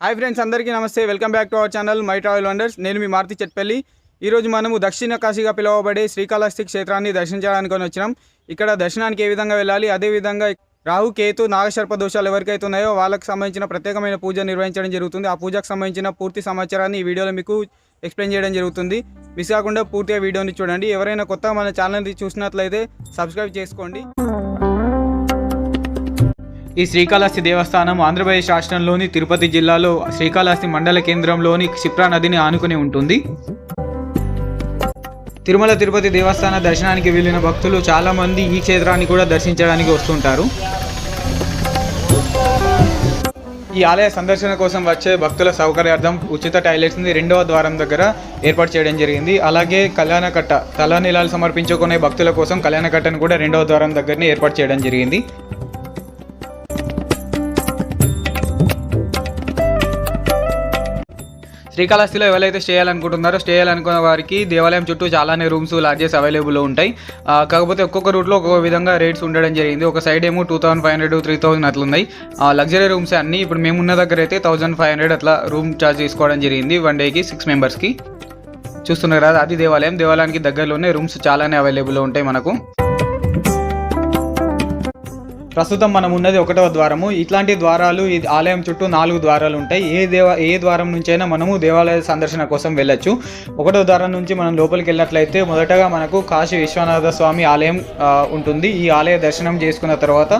Hi friends అందరికీ నమస్తే. Welcome back to our channel my travel wonders నేను మీ మారుతి చెట్పల్లి. ఈరోజు మనము దక్షిణ కాశీగా పిలువబడే శ్రీకాళహస్తి క్షేత్రాన్ని దర్శించడానికి వచ్చినాం. ఇక్కడ దర్శనానికి ఏ విధంగా వెళ్ళాలి? అదేవిధంగా రాహు కేతు నాగసర్ప దోషాలు ఎవరికైతే ఉన్నాయో వాళ్ళకి సంబంధించిన ప్రత్యేకమైన పూజ నిర్వహించడం జరుగుతుంది. ఆ పూజకు సంబంధించిన పూర్తి సమాచారాన్ని ఈ వీడియోలో మీకు ఎక్స్ప్లెయిన్ చేయడం జరుగుతుంది. మిస్ కాకుండా పూర్తిగా వీడియోని చూడండి. ఎవరైనా కొత్తగా మన ఛానల్ని చూసినట్లయితే సబ్స్క్రైబ్ చేసుకోండి. ఈ శ్రీకాళహస్తి దేవస్థానం ఆంధ్రప్రదేశ్ రాష్ట్రంలోని తిరుపతి జిల్లాలో శ్రీకాళహస్తి మండల కేంద్రంలోని క్షిప్రా నదిని ఆనుకుని ఉంటుంది. తిరుమల తిరుపతి దేవస్థాన దర్శనానికి వెళ్ళిన భక్తులు చాలామంది ఈ క్షేత్రాన్ని కూడా దర్శించడానికి వస్తుంటారు. ఈ ఆలయ సందర్శన కోసం వచ్చే భక్తుల సౌకర్యార్థం ఉచిత టాయిలెట్స్ని రెండవ ద్వారం దగ్గర ఏర్పాటు చేయడం జరిగింది. అలాగే కళ్యాణకట్ట తలనీలాలు సమర్పించుకునే భక్తుల కోసం కళ్యాణకట్టను కూడా రెండవ ద్వారం దగ్గరనే ఏర్పాటు చేయడం జరిగింది. శ్రీకాళహస్తిలో ఎవరైతే స్టే చేయాలనుకుంటున్నారో స్టే చేయాలనుకున్న వారికి దేవాలయం చుట్టూ చాలానే రూమ్స్ లాడ్జెస్ అవైలబుల్ ఉంటాయి. కాకపోతే ఒక్కొక్క రూట్లో ఒక్కొక్క విధంగా రేట్స్ ఉండడం జరిగింది. ఒక సైడ్ ఏమో two thousand five hundred three thousand అట్లా ఉన్నాయి లగ్జరీ రూమ్స్ అన్ని ఇప్పుడు మేము ఉన్న దగ్గర అయితే థౌసండ్ ఫైవ్ హండ్రెడ్ అట్లా రూమ్ ఛార్జ్ తీసుకోవడం జరిగింది వన్ డేకి సిక్స్ మెంబర్స్కి. చూస్తున్నారు? కదా అది దేవాలయం. దేవాలయానికి దగ్గరలోనే రూమ్స్ చాలానే అవైలబుల్ ఉంటాయి మనకు. ప్రస్తుతం మనం ఉన్నది ఒకటవ ద్వారము. ఇట్లాంటి ద్వారాలు ఈ ఆలయం చుట్టూ నాలుగు ద్వారాలు ఉంటాయి. ఏ దేవ ఏ ద్వారం నుంచైనా మనము దేవాలయ సందర్శన కోసం వెళ్ళొచ్చు. ఒకటో ద్వారం నుంచి మనం లోపలికి వెళ్ళినట్లయితే మొదటగా మనకు కాశీ విశ్వనాథ స్వామి ఆలయం ఉంటుంది. ఈ ఆలయ దర్శనం చేసుకున్న తర్వాత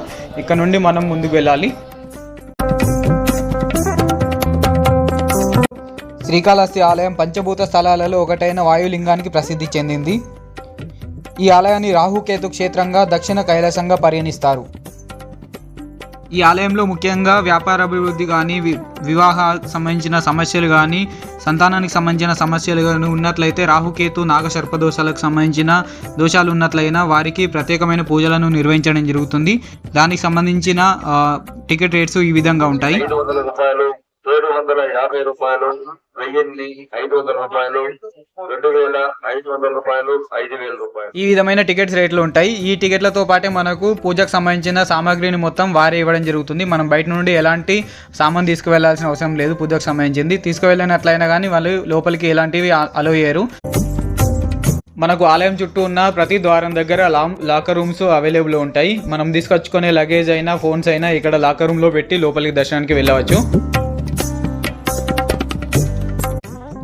ఇక్కడ నుండి మనం ముందుకు వెళ్ళాలి. శ్రీకాళహస్తి ఆలయం పంచభూత స్థలాలలో ఒకటైన వాయులింగానికి ప్రసిద్ధి చెందింది. ఈ ఆలయాన్ని రాహుకేతు క్షేత్రంగా దక్షిణ కైలాసంగా పరిగణిస్తారు. ఈ ఆలయంలో ముఖ్యంగా వ్యాపార అభివృద్ధి కానీ వివాహ సంబంధించిన సమస్యలు కానీ సంతానానికి సంబంధించిన సమస్యలు కానీ ఉన్నట్లయితే రాహుకేతు నాగసర్ప దోషాలకు సంబంధించిన దోషాలు ఉన్నట్లయినా వారికి ప్రత్యేకమైన పూజలను నిర్వహించడం జరుగుతుంది. దానికి సంబంధించిన టికెట్ రేట్స్ ఈ విధంగా ఉంటాయి. వందల రూపాయలు ఏడు వందల యాభై రూపాయలు వెయ్యి ఐదు వందల రూపాయలు రెండు వేల ఐదు వందల రూపాయలు ఐదు వేల రూపాయలు. ఈ విధమైన టికెట్స్ రేట్లు ఉంటాయి. ఈ టికెట్లతో పాటే మనకు పూజకు సంబంధించిన సామాగ్రిని మొత్తం వారే ఇవ్వడం జరుగుతుంది. మనం బయట నుండి ఎలాంటి సామాన్ తీసుకువెళ్ళాల్సిన అవసరం లేదు పూజకు సంబంధించింది. తీసుకువెళ్ళినట్లయినా కానీ వాళ్ళు లోపలికి ఎలాంటివి అలో చేయరు. మనకు ఆలయం చుట్టూ ఉన్న ప్రతి ద్వారం దగ్గర లా- లాకర్ రూమ్స్ అవైలబుల్ ఉంటాయి. మనం తీసుకొచ్చుకునే లగేజ్ అయినా ఫోన్స్ అయినా ఇక్కడ లాకర్ రూమ్లో పెట్టి లోపలికి దర్శనానికి వెళ్ళవచ్చు.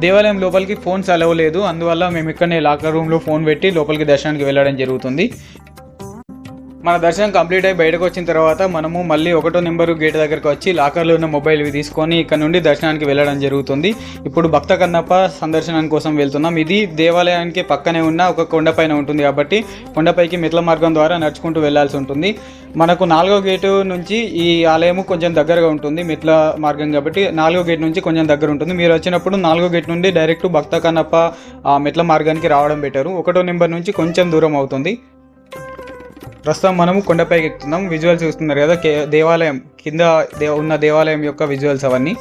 దేవాలయం లోపలికి ఫోన్స్ అలవ్ లేదు. అందువల్ల మేము ఇక్కడనే లాకర్ రూమ్లో ఫోన్ పెట్టి లోపలికి దర్శనానికి వెళ్ళడం జరుగుతుంది. మన దర్శనం కంప్లీట్ అయి బయటకు వచ్చిన తర్వాత మనము మళ్ళీ ఒకటో నెంబరు గేట్ దగ్గరకు వచ్చి లాకర్లో ఉన్న మొబైల్ ఇవి తీసుకొని ఇక్కడ నుండి దర్శనానికి వెళ్ళడం జరుగుతుంది. ఇప్పుడు భక్త కన్నప్ప సందర్శనం కోసం వెళ్తున్నాం. ఇది దేవాలయానికి పక్కనే ఉన్న ఒక కొండపైన ఉంటుంది కాబట్టి కొండపైకి మెట్ల మార్గం ద్వారా నడుచుకుంటూ వెళ్ళాల్సి ఉంటుంది. మనకు నాలుగో గేటు నుంచి ఈ ఆలయము కొంచెం దగ్గరగా ఉంటుంది. మెట్ల మార్గం కాబట్టి నాలుగో గేట్ నుంచి కొంచెం దగ్గర ఉంటుంది. మీరు వచ్చినప్పుడు నాలుగో గేట్ నుండి డైరెక్ట్ భక్త కన్నప్ప మెట్ల మార్గానికి రావడం బెటరు. ఒకటో నెంబర్ నుంచి కొంచెం దూరం అవుతుంది. ప్రస్తుతం మనము కొండపైకి ఎక్కుతున్నాం. విజువల్స్ చూస్తున్నారు కదా దేవాలయం కింద ఉన్న దేవాలయం యొక్క విజువల్స్ అవన్నీ.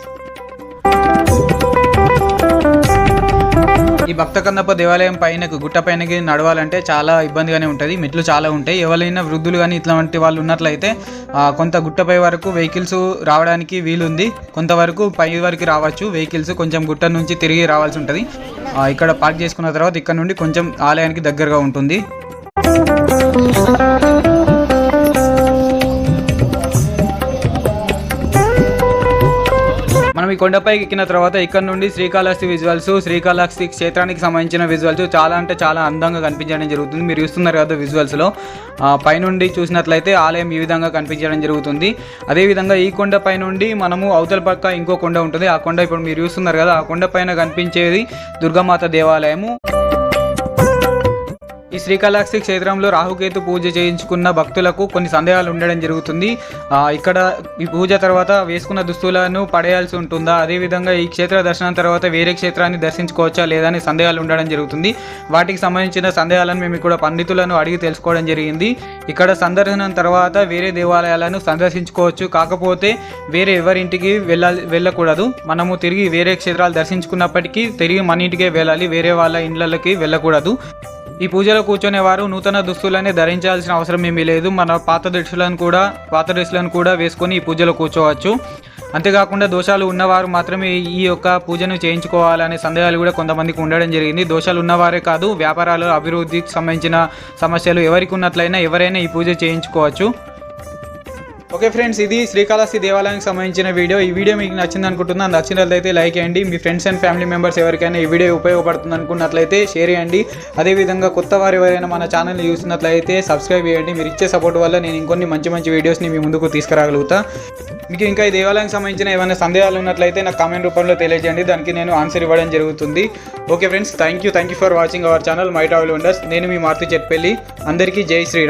ఈ భక్త కన్నప్ప దేవాలయం పైన గుట్ట పైనకి నడవాలంటే చాలా ఇబ్బందిగానే ఉంటుంది. మెట్లు చాలా ఉంటాయి. ఎవరైనా వృద్ధులు కానీ ఇట్లాంటి వాళ్ళు ఉన్నట్లయితే కొంత గుట్టపై వరకు వెహికల్స్ రావడానికి వీలుంది. కొంతవరకు పై వరకు రావచ్చు. వెహికల్స్ కొంచెం గుట్ట నుంచి తిరిగి రావాల్సి ఉంటుంది. ఇక్కడ పార్క్ చేసుకున్న తర్వాత ఇక్కడ నుండి కొంచెం ఆలయానికి దగ్గరగా ఉంటుంది. కొండపై ఎక్కిన తర్వాత ఇక్కడ నుండి శ్రీకాళహస్తి విజువల్స్ శ్రీకాళహస్తి క్షేత్రానికి సంబంధించిన విజువల్స్ చాలా అంటే చాలా అందంగా కనిపించడం జరుగుతుంది. మీరు చూస్తున్నారు కదా విజువల్స్లో పైనుండి చూసినట్లయితే ఆలయం ఈ విధంగా కనిపించడం జరుగుతుంది. అదేవిధంగా ఈ కొండ పై నుండి మనము అవతల పక్క ఇంకో కొండ ఉంటుంది. ఆ కొండ ఇప్పుడు మీరు చూస్తున్నారు కదా ఆ కొండ పైన కనిపించేది దుర్గామాత దేవాలయము. ఈ శ్రీకాళహస్తి క్షేత్రంలో రాహుకేతు పూజ చేయించుకున్న భక్తులకు కొన్ని సందేహాలు ఉండడం జరుగుతుంది. ఇక్కడ ఈ పూజ తర్వాత వేసుకున్న దుస్తులను పడేయాల్సి ఉంటుందా? అదేవిధంగా ఈ క్షేత్ర దర్శనం తర్వాత వేరే క్షేత్రాన్ని దర్శించుకోవచ్చా లేదా అనే సందేహాలు ఉండడం జరుగుతుంది. వాటికి సంబంధించిన సందేహాలను మేము ఇక్కడ పండితులను అడిగి తెలుసుకోవడం జరిగింది. ఇక్కడ సందర్శనం తర్వాత వేరే దేవాలయాలను సందర్శించుకోవచ్చు. కాకపోతే వేరే ఎవరింటికి వెళ్ళాలి వెళ్ళకూడదు. మనము తిరిగి వేరే క్షేత్రాలు దర్శించుకున్నప్పటికీ తిరిగి మన ఇంటికే వెళ్ళాలి. వేరే వాళ్ళ ఇండ్లకి వెళ్ళకూడదు. ఈ పూజలో కూర్చునేవారు నూతన దుస్తులనే ధరించాల్సిన అవసరం ఏమీ లేదు. మన పాత దుస్తులను కూడా పాత డ్రెస్సులను కూడా వేసుకొని ఈ పూజలో కూర్చోవచ్చు. అంతేకాకుండా దోషాలు ఉన్నవారు మాత్రమే ఈ యొక్క పూజను చేయించుకోవాలనే సందేహాలు కూడా కొంతమందికి ఉండడం జరిగింది. దోషాలు ఉన్నవారే కాదు వ్యాపారాలు అభివృద్ధికి సంబంధించిన సమస్యలు ఎవరికి ఉన్నట్లయినా ఎవరైనా ఈ పూజ చేయించుకోవచ్చు. ఓకే ఫ్రెండ్స్ ఇది శ్రీకాళహస్తి దేవాలయానికి సంబంధించిన వీడియో. ఈ వీడియో మీకు నచ్చింది అనుకుంటున్నాను నచ్చినట్లయితే లైక్ చేయండి. మీ ఫ్రెండ్స్ అండ్ ఫ్యామిలీ మెంబర్స్ ఎవరికైనా ఈ వీడియో ఉపయోగపడుతుంది అనుకున్నట్లయితే షేర్ చేయండి. అదేవిధంగా కొత్త వారు ఎవరైనా మన ఛానల్ని చూసినట్లయితే సబ్స్క్రైబ్ చేయండి. మీరు ఇచ్చే సపోర్ట్ వల్ల నేను ఇంకొన్ని మంచి మంచి వీడియోస్ని మీ ముందుకు తీసుకురాగలుగుతా. మీకు ఇంకా ఈ దేవాలయానికి సంబంధించిన ఏమైనా సందేహాలు ఉన్నట్లయితే నాకు కామెంట్ రూపంలో తెలియజేయండి. దానికి నేను ఆన్సర్ ఇవ్వడం జరుగుతుంది. Okay friends thank you thank you for watching our channel my travel wonders నేను మీ మారుతి చెట్పల్లి. అందరికీ జై శ్రీరామ్.